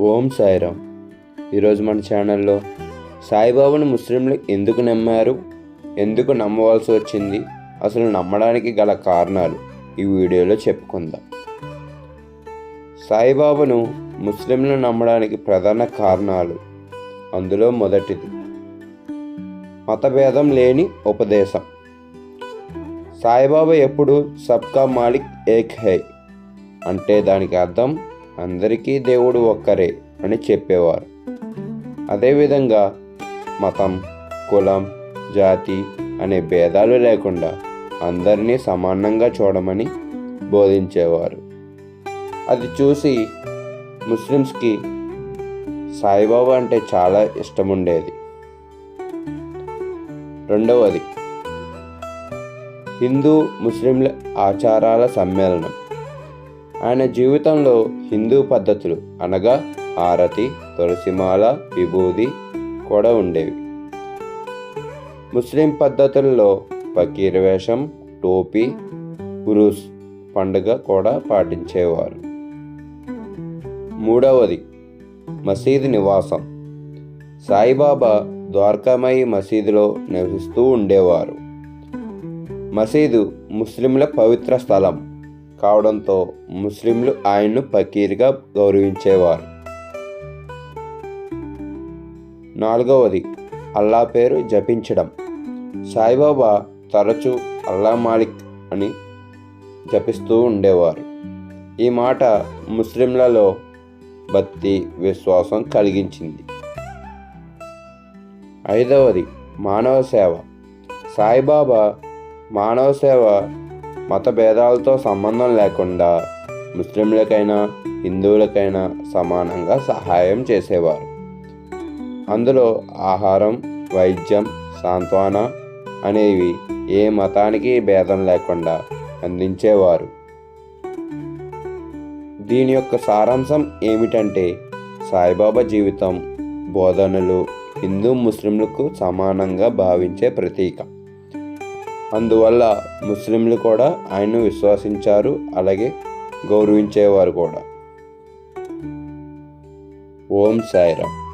ఓం సాయిరామ్. ఈరోజు మన ఛానల్లో సాయిబాబాను ముస్లింలు ఎందుకు నమ్మారు? ఎందుకు నమ్మవలసి వచ్చింది? అసలు నమ్మడానికి గల కారణాలు ఈ వీడియోలో చెప్పుకుందాం. సాయిబాబాను ముస్లింలు నమ్మడానికి ప్రధాన కారణాలు అందులో మొదటిది. మతభేదం లేని ఉపదేశం. సాయిబాబా ఎప్పుడు సబ్కా మాలిక్ ఏక్ హై అంటే దానికి అర్థం అందరికీ దేవుడు ఒక్కరే అని చెప్పేవారు. అదేవిధంగా మతం కులం జాతి అనే భేదాలు లేకుండా అందరినీ సమానంగా చూడమని బోధించేవారు. అది చూసి ముస్లిమ్స్కి సాయిబాబా అంటే చాలా ఇష్టముండేది. రెండవది హిందూ ముస్లింల ఆచారాల సమ్మేళనం. ఆయన జీవితంలో హిందూ పద్ధతులు అనగా హారతి తులసిమాల విభూది కూడా ఉండేవి. ముస్లిం పద్ధతుల్లో ఫకీర్ వేషం టోపీ ఉరూస్ పండుగ కూడా పాటించేవారు. మూడవది మసీదు నివాసం. సాయిబాబా ద్వారకామయి మసీదులో నివసిస్తూ ఉండేవారు. మసీదు ముస్లింల పవిత్ర స్థలం. కావడంతో ముస్లింలు ఆయన్ను ఫకీర్గా గౌరవించేవారు. నాలుగవది అల్లా పేరు జపించడం. సాయిబాబా తరచూ అల్లా మాలిక్ అని జపిస్తూ ఉండేవారు. ఈ మాట ముస్లింలలో భక్తి విశ్వాసం కలిగించింది. ఐదవది మానవ సేవ. సాయిబాబా మానవ సేవ మత భేదాలతో సంబంధం లేకుండా ముస్లింలకైనా హిందువులకైనా సమానంగా సహాయం చేసేవారు. అందులో ఆహారం వైద్యం సాంత్వన అనేవి ఏ మతానికి భేదం లేకుండా అందించేవారు. దీని యొక్క సారాంశం ఏమిటంటే సాయిబాబా జీవితం బోధనలు హిందూ ముస్లింలకు సమానంగా భావించే ప్రతీక. అందువల్ల ముస్లింలు కూడా ఆయన్ను విశ్వసించారు అలాగే గౌరవించేవారు కూడా. ఓం సాయిరామ్.